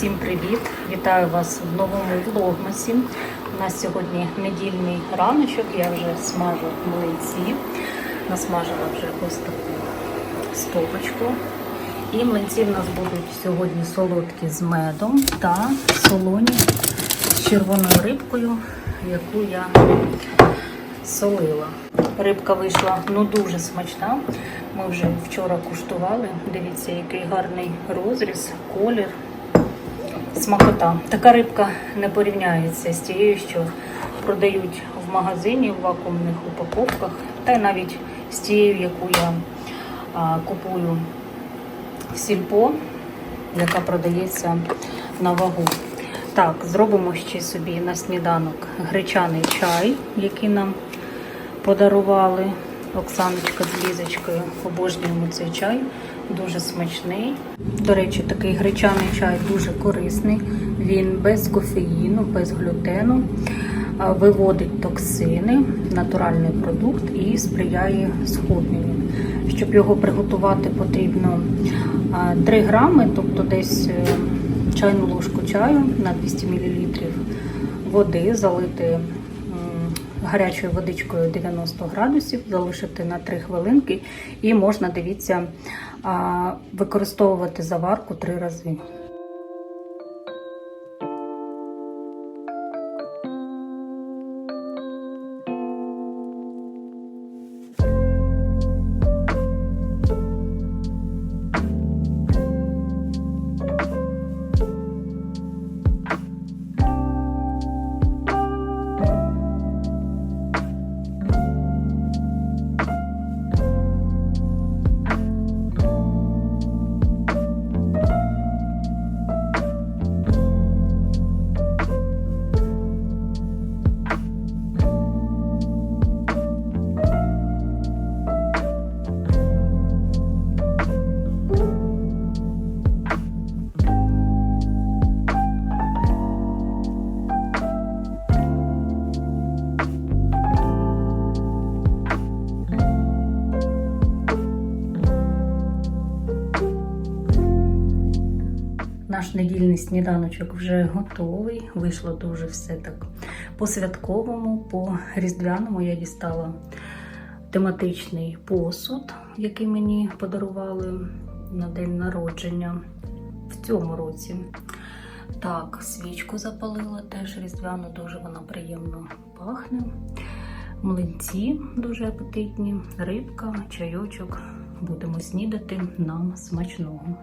Всім привіт! Вітаю вас в новому влогмасі. У нас сьогодні недільний раночок, я вже смажу млинці. Насмажила вже ось таку стопочку. І млинці в нас будуть сьогодні солодкі з медом та солоні з червоною рибкою, яку я солила. Рибка вийшла ну дуже смачна. Ми вже вчора куштували. Дивіться, який гарний розріз, колір, смакота. Така рибка не порівняється з тією, що продають в магазині в вакуумних упаковках, та й навіть з тією, яку я а, купую в сільпо, яка продається на вагу. Так, зробимо ще собі на сніданок гречаний чай, який нам подарували Оксаночка з Лізочкою. Обожнюємо цей чай, дуже смачний. До речі, такий гречаний чай дуже корисний. Він без кофеїну, без глютену, виводить токсини, натуральний продукт і сприяє схудненню. Щоб його приготувати, потрібно 3 грами, тобто десь е, чайну ложку чаю на 200 мл води, залити гарячою водичкою 90 градусів, залишити на 3 хвилинки і можна, дивіться, використовувати заварку 3 рази. Недільний сніданочок вже готовий. Вийшло дуже все так по-святковому, по різдвяному я дістала тематичний посуд, який мені подарували на день народження в цьому році. Так, свічку запалила теж різдвяну, дуже вона приємно пахне. Млинці дуже апетитні, рибка, чайочок. Будемо снідати нам смачного.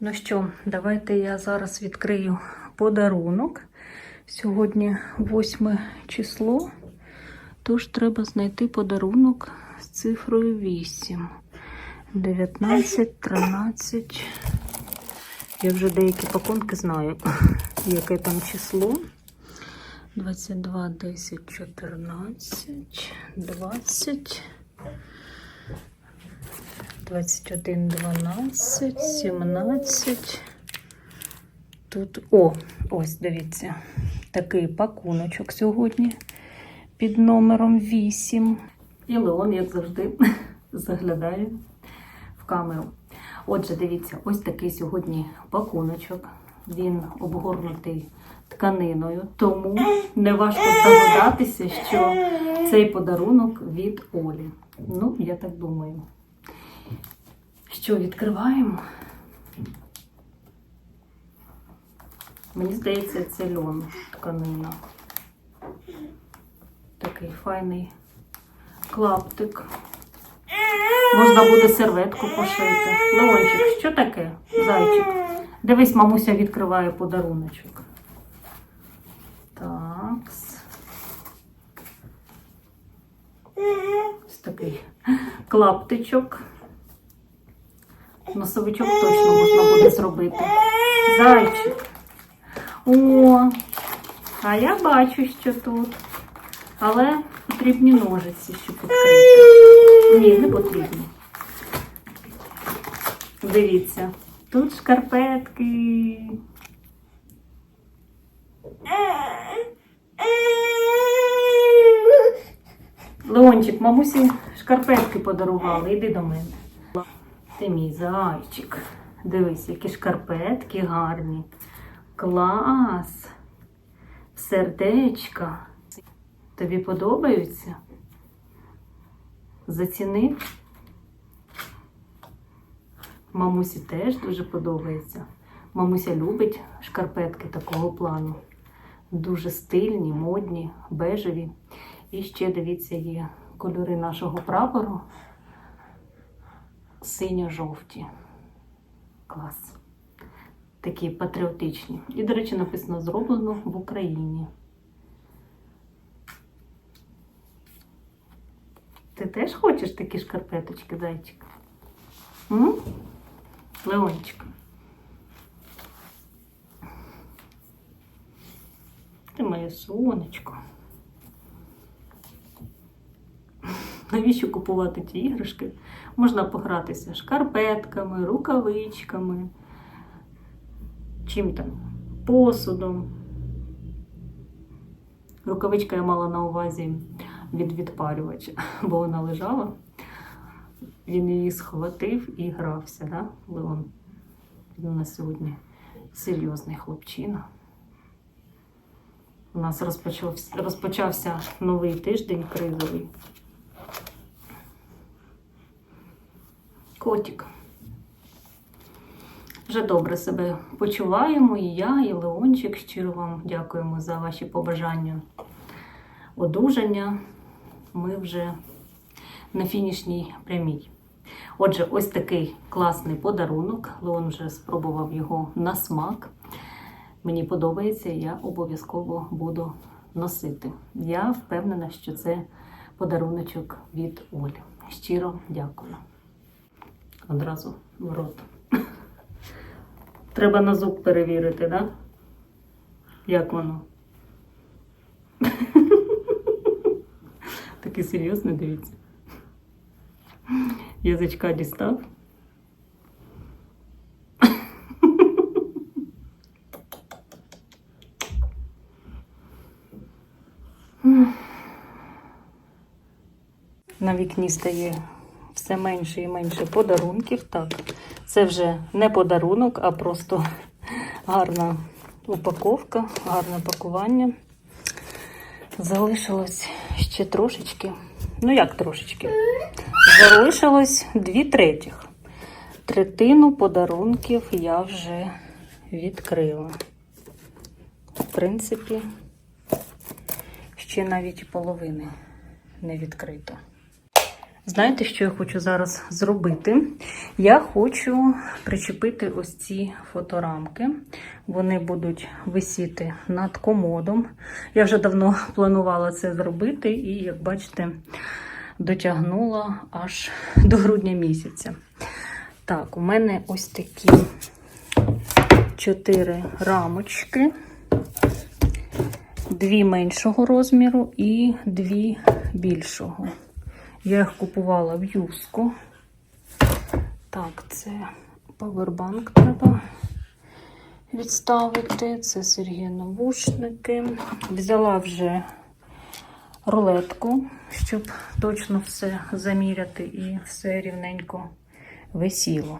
Ну що, давайте я зараз відкрию подарунок. Сьогодні 8 число, тож треба знайти подарунок з цифрою 8. 19, 13. Я вже деякі пакунки знаю, яке там число. 22, 10, 14, 20. 21, 12, 17. Тут, о, ось дивіться, такий пакуночок сьогодні під номером 8. І Леон, як завжди, заглядає в камеру. Отже, дивіться, ось такий сьогодні пакуночок. Він обгорнутий тканиною, тому не важко здогадатися, що цей подарунок від Олі. Ну, я так думаю. Що відкриваємо? Мені здається, це льон тканина. Такий файний клаптик. Можна буде серветку пошити. Леончик, що таке? Зайчик. Дивись, мамуся відкриває подаруночок. Так. Ось такий клаптичок. Носовичок точно можна буде зробити. Зайчик. О, а я бачу, що тут. Але потрібні ножиці, щоб відкрити. Ні, не потрібні. Дивіться, тут шкарпетки. Леончик, мамусі шкарпетки подарували. Іди до мене. Ти мій зайчик. Дивись, які шкарпетки гарні. Клас. Сердечка. Тобі подобаються? Зацінив? Мамусі теж дуже подобається. Мамуся любить шкарпетки такого плану. Дуже стильні, модні, бежеві. І ще дивіться, є кольори нашого прапору. Синьо-жовті. Клас. Такі патріотичні. І, до речі, написано зроблено в Україні. Ти теж хочеш такі шкарпеточки, зайчик? М? Леончик. Ти моє сонечко. Навіщо купувати ті іграшки? Можна погратися шкарпетками, рукавичками, чим там, посудом. Рукавичка я мала на увазі від відпарювача, бо вона лежала. Він її схватив і грався, да, Леон? Він у нас сьогодні серйозний хлопчина. У нас розпочався, розпочався новий тиждень кризовий. Котик. Вже добре себе почуваємо, і я, і Леончик. Щиро вам дякуємо за ваші побажання одужання. Ми вже на фінішній прямій. Отже, ось такий класний подарунок. Леон вже спробував його на смак. Мені подобається, я обов'язково буду носити. Я впевнена, що це подаруночок від Олі. Щиро дякую. Одразу в рот. Треба на зуб перевірити. Да? Як воно? Такий серйозний, дивіться. Язичка дістав. На вікні стає все менше і менше подарунків. Так, це вже не подарунок, а просто гарна упаковка, гарне пакування. Залишилось ще трошечки. Ну, як трошечки? Залишилось дві третіх. Третину подарунків я вже відкрила. В принципі, ще навіть половини не відкрито. Знаєте, що я хочу зараз зробити? Я хочу причепити ось ці фоторамки. Вони будуть висіти над комодом. Я вже давно планувала це зробити, і, як бачите, дотягнула аж до грудня місяця. Так, у мене ось такі чотири рамочки, дві меншого розміру і дві більшого. Я їх купувала в юску. Так, це павербанк треба відставити. Це Сергій навушники. Взяла вже рулетку, щоб точно все заміряти і все рівненько висіло.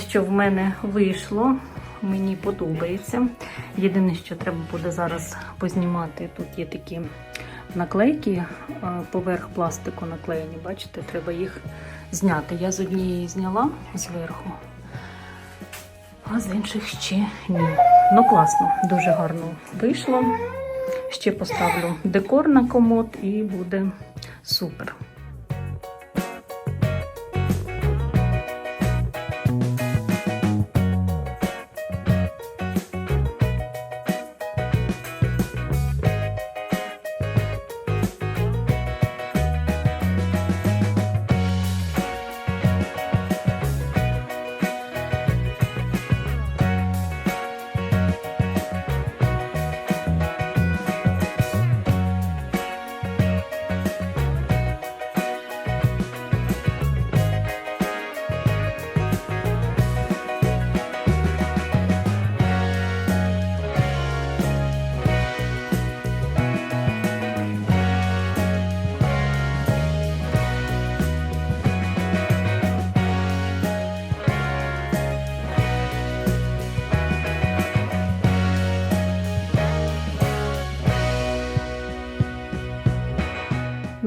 Що в мене вийшло. Мені подобається. Єдине, що треба буде зараз познімати. Тут є такі наклейки, е, поверх пластику наклеєні. Бачите, треба їх зняти. Я з однієї зняла зверху, а з інших ще ні. Ну класно, дуже гарно вийшло. Ще поставлю декор на комод і буде супер.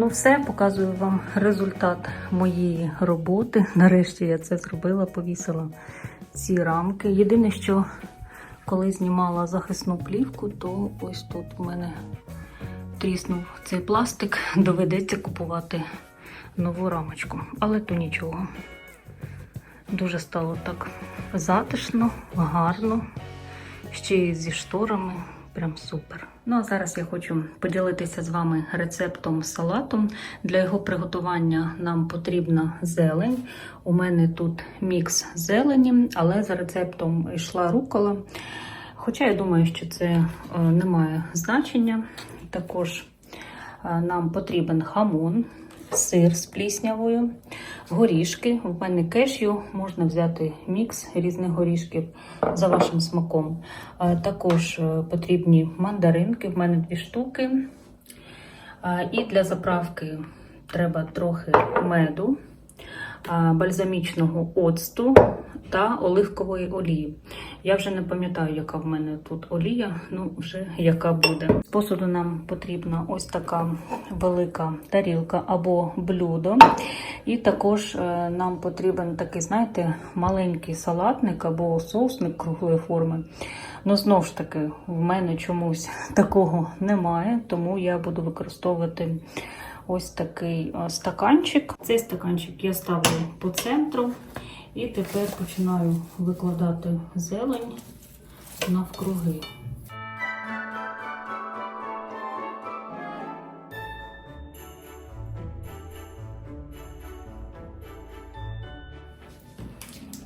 Ну, все, показую вам результат моєї роботи. Нарешті я це зробила, повісила ці рамки. Єдине, що коли знімала захисну плівку, то ось тут в мене тріснув цей пластик, доведеться купувати нову рамочку. Але то нічого. Дуже стало так затишно, гарно, ще й зі шторами. Прям супер. Ну а зараз я хочу поділитися з вами рецептом салату. Для його приготування нам потрібна зелень. У мене тут мікс зелені, але за рецептом йшла рукола. Хоча я думаю, що це е, не має значення. Також е, нам потрібен хамон, сир з пліснявою, горішки. В мене кешю, можна взяти мікс різних горішків за вашим смаком. Також е, потрібні мандаринки, в мене дві штуки. І для заправки треба трохи меду, бальзамічного оцту та оливкової олії. Я вже не пам'ятаю, яка в мене тут олія, ну вже яка буде. З посуду нам потрібна ось така велика тарілка або блюдо. І також е, нам потрібен такий, знаєте, маленький салатник або соусник круглої форми. Ну, знову ж таки, в мене чомусь такого немає, тому я буду використовувати ось такий е, стаканчик. Цей стаканчик я ставлю по центру. І тепер починаю викладати зелень навкруги.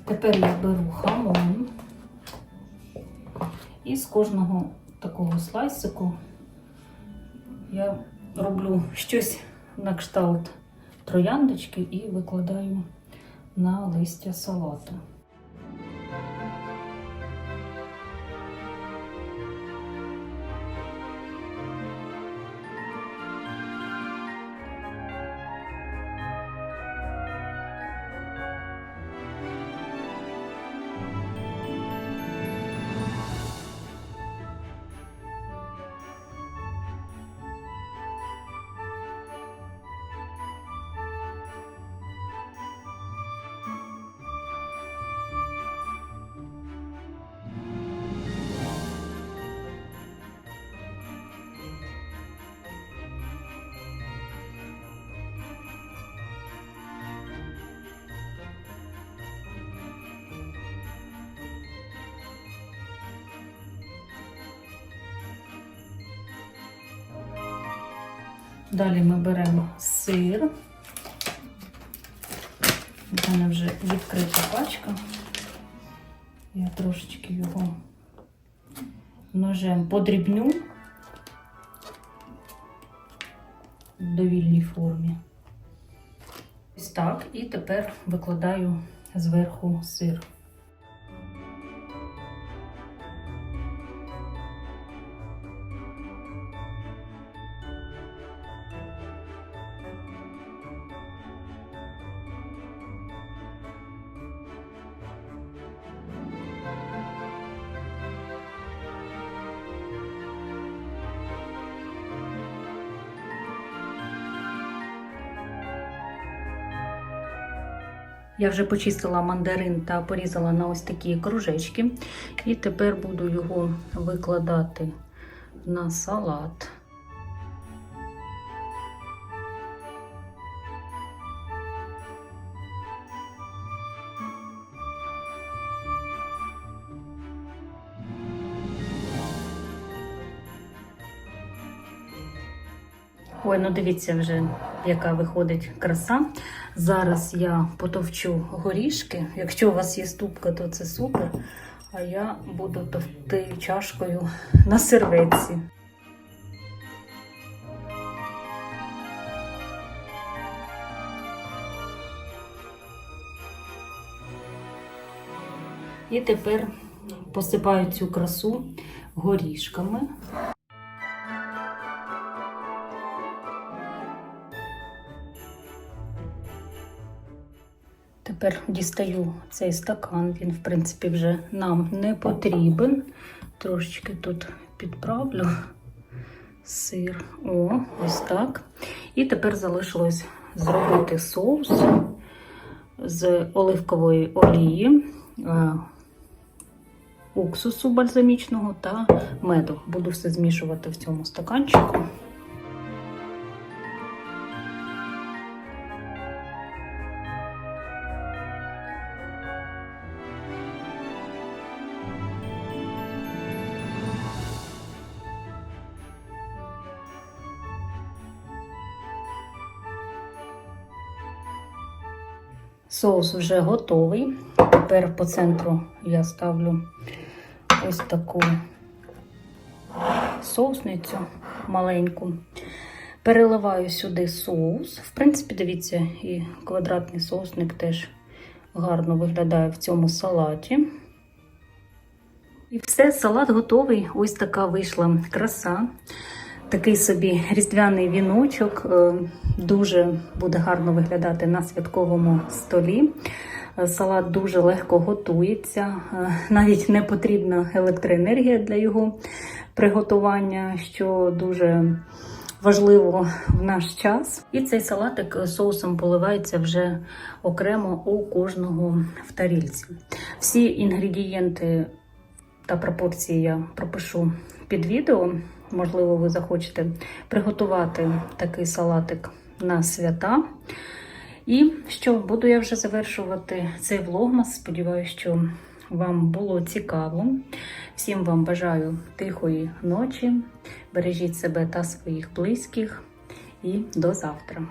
Тепер я беру хамон і з кожного такого слайсику я роблю щось на кшталт трояндочки і викладаю на листя салату. Далі ми беремо сир. У мене вже відкрита пачка. Я трошечки його ножем подрібню в довільній формі. Ось так. І тепер викладаю зверху сир. Я вже почистила мандарин та порізала на ось такі кружечки. І тепер буду його викладати на салат. Ой, ну дивіться вже, яка виходить краса. Зараз я потовчу горішки. Якщо у вас є ступка, то це супер. А я буду товкти чашкою на серветці. І тепер посипаю цю красу горішками. Тепер дістаю цей стакан, він, в принципі, вже нам не потрібен. Трошечки тут підправлю сир. О, ось так. І тепер залишилось зробити соус з оливкової олії, е, уксусу бальзамічного та меду. Буду все змішувати в цьому стаканчику. Соус вже готовий. Тепер по центру я ставлю ось таку соусницю маленьку. Переливаю сюди соус. В принципі, дивіться, і квадратний соусник теж гарно виглядає в цьому салаті. І все, салат готовий. Ось така вийшла краса. Такий собі різдвяний віночок. е, Дуже буде гарно виглядати на святковому столі. Е, Салат дуже легко готується, е, навіть не потрібна електроенергія для його приготування, що дуже важливо в наш час. І цей салатик соусом поливається вже окремо у кожного в тарільці. Всі інгредієнти та пропорції я пропишу під відео. Можливо, ви захочете приготувати такий салатик на свята. І що, буду я вже завершувати цей влогмас. Сподіваюся, що вам було цікаво. Всім вам бажаю тихої ночі. Бережіть себе та своїх близьких. І до завтра.